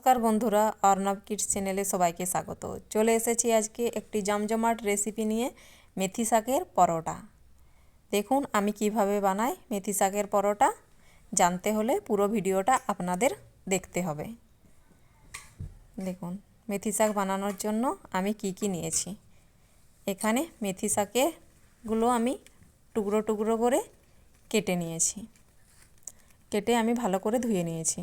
নমস্কার বন্ধুরা, অর্ণব কিডস চ্যানেলে সবাইকে স্বাগত। চলে এসেছি আজকে একটি জমজমাট রেসিপি নিয়ে মেথি শাকের পরোটা। দেখুন আমি কীভাবে বানাই মেথি শাকের পরোটা। জানতে হলে পুরো ভিডিওটা আপনাদের দেখতে হবে। দেখুন, মেথি শাক বানানোর জন্য আমি কি কি নিয়েছি। এখানে মেথি শাকেগুলো আমি টুকরো টুকরো করে কেটে নিয়েছি। কেটে আমি ভালো করে ধুয়ে নিয়েছি।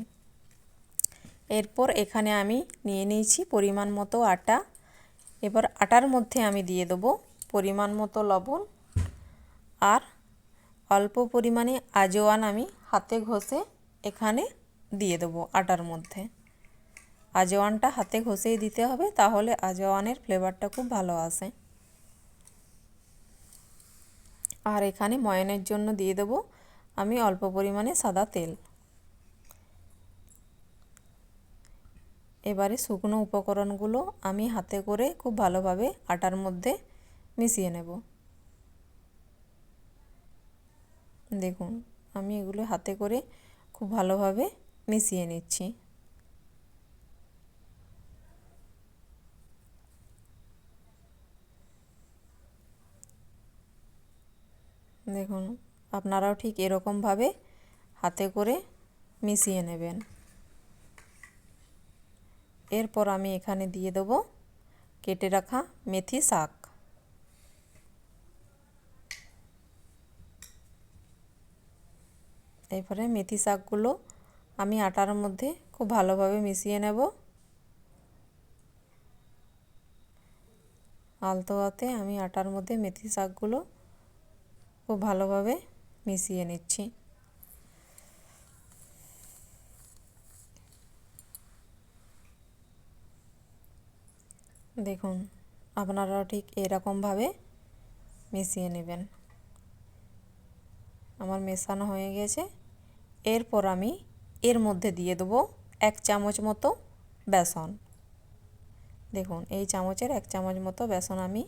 এরপর এখানে আমি নিয়ে নিয়েছি পরিমাণ মতো আটা। এবার আটার মধ্যে আমি দিয়ে দেবো পরিমাণ মতো লবণ। আর অল্প পরিমাণে আজওয়ান আমি হাতে ঘষে এখানে দিয়ে দেবো আটার মধ্যে। আজওয়ানটা হাতে ঘষেই দিতে হবে, তাহলে আজওয়ানের ফ্লেভারটা খুব ভালো আসে। আর এখানে ময়নের জন্য দিয়ে দেবো আমি অল্প পরিমাণে সাদা তেল। এবারে শুকনো উপকরণগুলো আমি হাতে করে খুব ভালোভাবে আটার মধ্যে মিশিয়ে নেব। দেখুন, আমি এগুলো হাতে করে খুব ভালোভাবে মিশিয়ে নিচ্ছি। দেখুন, আপনারাও ঠিক এরকমভাবে হাতে করে মিশিয়ে নেবেন। এরপর আমি এখানে দিয়ে দেবো কেটে রাখা মেথি শাক। এরপরে মেথি শাকগুলো আমি আটার মধ্যে খুব ভালোভাবে মিশিয়ে নেব। আলতো হাতে আমি আটার মধ্যে মেথি শাকগুলো খুব ভালোভাবে মিশিয়ে নিচ্ছি। দেখুন আপনারাও ঠিক এরকমভাবে মিশিয়ে নেবেন। আমার মেশানো হয়ে গেছে। এরপর আমি এর মধ্যে দিয়ে দেবো এক চামচ মতো বেসন। দেখুন, এই চামচের এক চামচ মতো বেসন আমি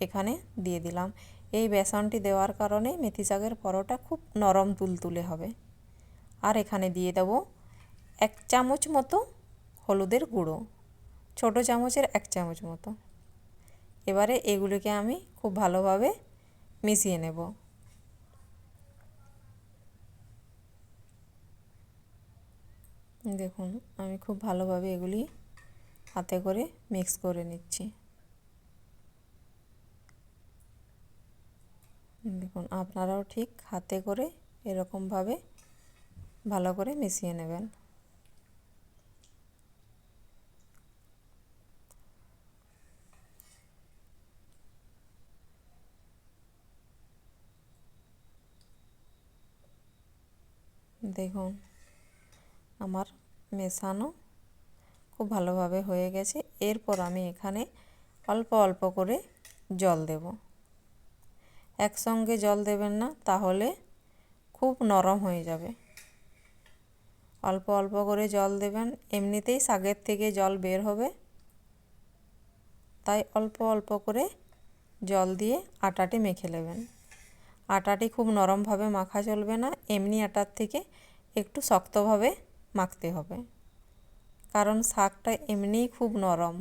এখানে দিয়ে দিলাম। এই বেসনটি দেওয়ার কারণে মেথি শাকের পরোটা খুব নরম তুলতুলে হবে। আর এখানে দিয়ে দেব এক চামচ মতো হলুদের গুঁড়ো। ছোট চামচের এক চামচ মতো। এবারে এগুলিকে আমি খুব ভালোভাবে মিশিয়ে নেব। দেখুন, আমি খুব ভালোভাবে এগুলি হাতে করে মিক্স করে নিচ্ছি। দেখুন, আপনারাও ঠিক হাতে করে এরকমভাবে ভালো করে মিশিয়ে নেবেন। দেখুন আমার মেশানো খুব ভালোভাবে হয়ে গেছে। এরপর আমি এখানে অল্প অল্প করে জল দেব। একসঙ্গে জল দেবেন না, তাহলে খুব নরম হয়ে যাবে। অল্প অল্প করে জল দেবেন, এমনিতেই শাকের থেকে জল বের হবে। তাই অল্প অল্প করে জল দিয়ে আটাটি মেখে নেবেন। আটাটি খুব নরমভাবে মাখা চলবে না, এমনি আটার থেকে একটু শক্তভাবে মাখতে হবে। কারণ শাকটা এমনিই খুব নরম।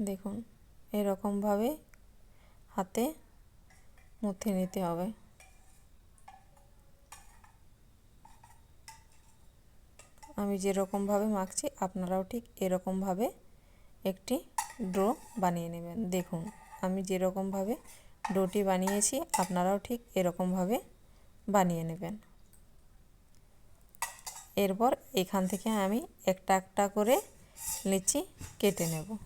দেখুন, এরকমভাবে হাতে মুথে নিতে হবে। আমি যেরকমভাবে মাখছি, আপনারাও ঠিক এরকমভাবে একটি ড্রো বানিয়ে নেবেন। দেখুন, আমি যেরকমভাবে ডোটি বানিয়েছি, আপনারাও ঠিক এরকমভাবে বানিয়ে নেবেন। এরপর এখান থেকে আমি একটা একটা করে লিচি কেটে নেব।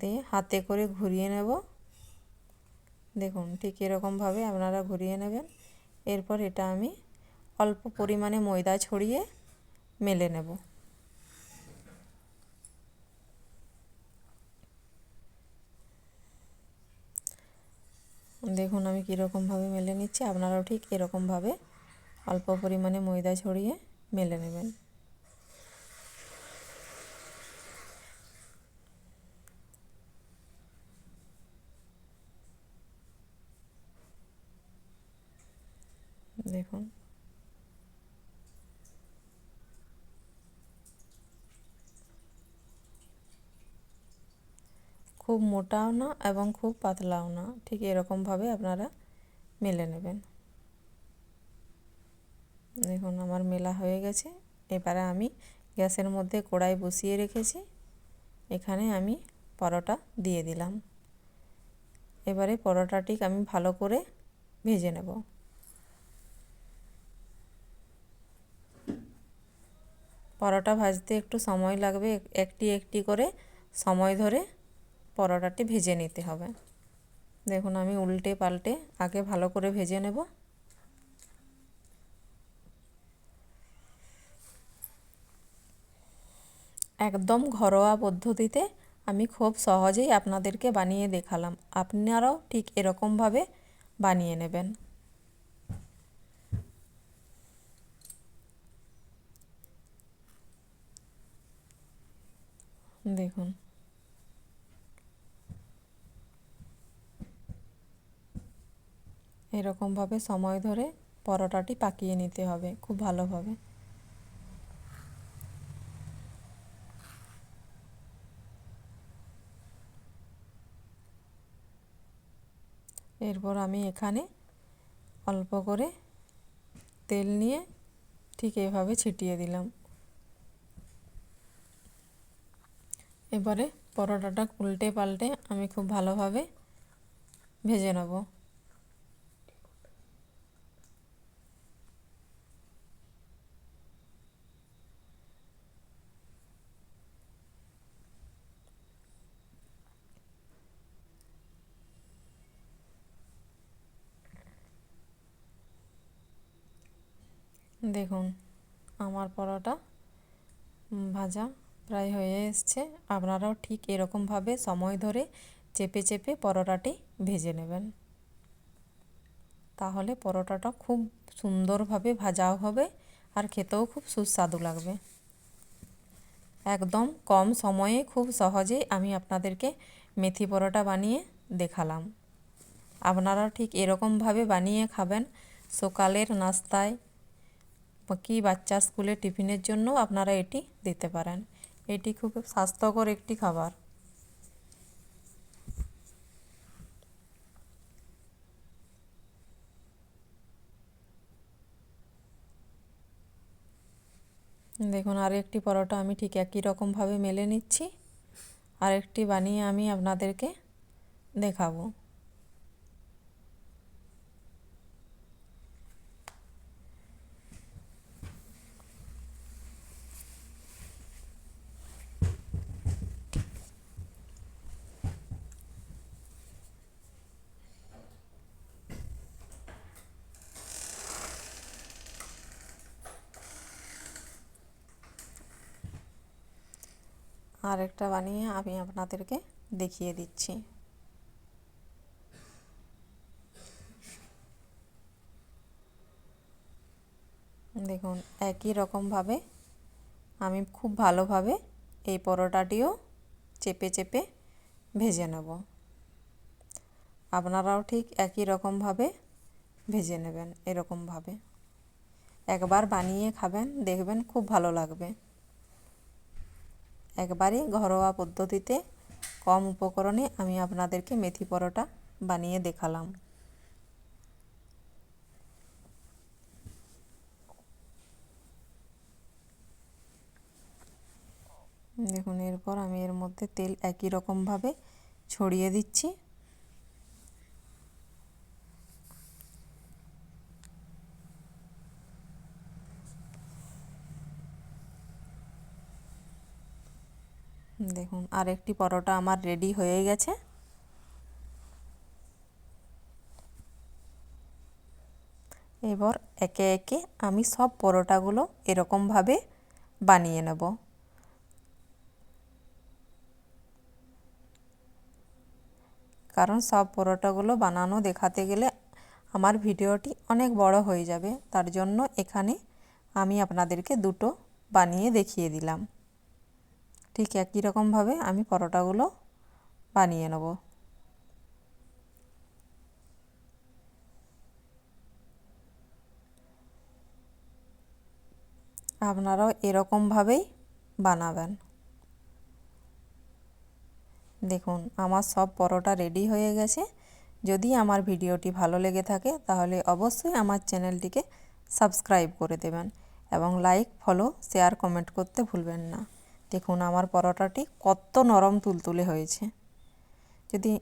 দিয়ে হাতে করে ঘুরিয়ে নেব। দেখুন, ঠিক এরকমভাবে আপনারা ঘুরিয়ে নেবেন। এরপর এটা আমি অল্প পরিমাণে ময়দা ছড়িয়ে মেলে নেব। দেখুন, আমি কীরকমভাবে মেলে নিচ্ছি। আপনারাও ঠিক এরকমভাবে অল্প পরিমাণে ময়দা ছড়িয়ে মেলে নেবেন। দেখুন। খুব মোটাও না এবং খুব পাতলাও না, ঠিক এরকমভাবে আপনারা মেলে নেবেন। দেখুন আমার মেলা হয়ে গেছে, এবারে আমি গ্যাসের মধ্যে কড়াই বসিয়ে রেখেছি, এখানে আমি পরোটা দিয়ে দিলাম। এবারে পরোটাটি আমি ভালো করে ভেজে নেব। পরোটা ভাজতে একটু সময় লাগবে, একটি একটি করে সময় ধরে পরোটাটি ভেজে নিতে হবে। দেখুন, আমি উল্টে পাল্টে আগে ভালো করে ভেজে নেব। একদম ঘরোয়া পদ্ধতিতে আমি খুব সহজেই আপনাদেরকে বানিয়ে দেখালাম। আপনারাও ঠিক এরকমভাবে বানিয়ে নেবেন। দেখুন এরকমভাবে সময় ধরে পরোটাটি পাকিয়ে নিতে হবে, খুব ভালোভাবে। এরপর আমি এখানে অল্প করে তেল নিয়ে ঠিক এভাবে ছিটিয়ে দিলাম। এবারে পরোটাটা উল্টে পাল্টে আমি খুব ভালোভাবে ভেজে নেব। দেখুন, আমার পরোটা ভাজা প্রায় হয়ে এসছে। আপনারাও ঠিক এরকমভাবে সময় ধরে চেপে চেপে পরোটাটি ভেজে নেবেন। তাহলে পরোটাটা খুব সুন্দরভাবে ভাজাও হবে আর খেতেও খুব সুস্বাদু লাগবে। একদম কম সময়ে খুব সহজেই আমি আপনাদেরকে মেথি পরোটা বানিয়ে দেখালাম। আপনারাও ঠিক এরকমভাবে বানিয়ে খাবেন। সকালের নাস্তায় কি বাচ্চা স্কুলে টিফিনের জন্য আপনারা এটি দিতে পারেন। এটি খুব স্বাস্থ্যকর একটি খাবার। দেখুন আর একটি পরোটা আমি ঠিক একই রকমভাবে মেলে নিচ্ছি। আরেকটি বানিয়ে আমি আপনাদেরকে দেখাবো। আরেকটা বানিয়ে আমি আপনাদেরকে দেখিয়ে দিচ্ছি। দেখুন, একই রকমভাবে আমি খুব ভালোভাবে এই পরোটাটিও চেপে চেপে ভেজে নেব। আপনারাও ঠিক একই রকমভাবে ভেজে নেবেন এরকমভাবে। একবার বানিয়ে খাবেন, দেখবেন খুব ভালো লাগবে। একবারে ঘরোয়া পদ্ধতিতে কম উপকরণে আমি আপনাদেরকে মেথি পরোটা বানিয়ে দেখালাম। দেখুন, এরপর আমি এর মধ্যে তেল একই রকমভাবে ছড়িয়ে দিচ্ছি। দেখুন, আরেকটি পরোটা আমার রেডি হয়ে গেছে। এবার একে একে আমি সব পরোটাগুলো এরকমভাবে বানিয়ে নেব। কারণ সব পরোটাগুলো বানানো দেখাতে গেলে আমার ভিডিওটি অনেক বড় হয়ে যাবে। তার জন্য এখানে আমি আপনাদেরকে দুটো বানিয়ে দেখিয়ে দিলাম। ঠিক একই রকমভাবে আমি পরোটাগুলো বানিয়ে নেব। আপনারাও এরকমভাবেই বানাবেন। দেখুন, আমার সব পরোটা রেডি হয়ে গেছে। যদি আমার ভিডিওটি ভালো লেগে থাকে, তাহলে অবশ্যই আমার চ্যানেলটিকে সাবস্ক্রাইব করে দেবেন এবং লাইক, ফলো, শেয়ার, কমেন্ট করতে ভুলবেন না। দেখুন আমার পরোটাটি কত নরম তুলতুলে হয়েছে। যদি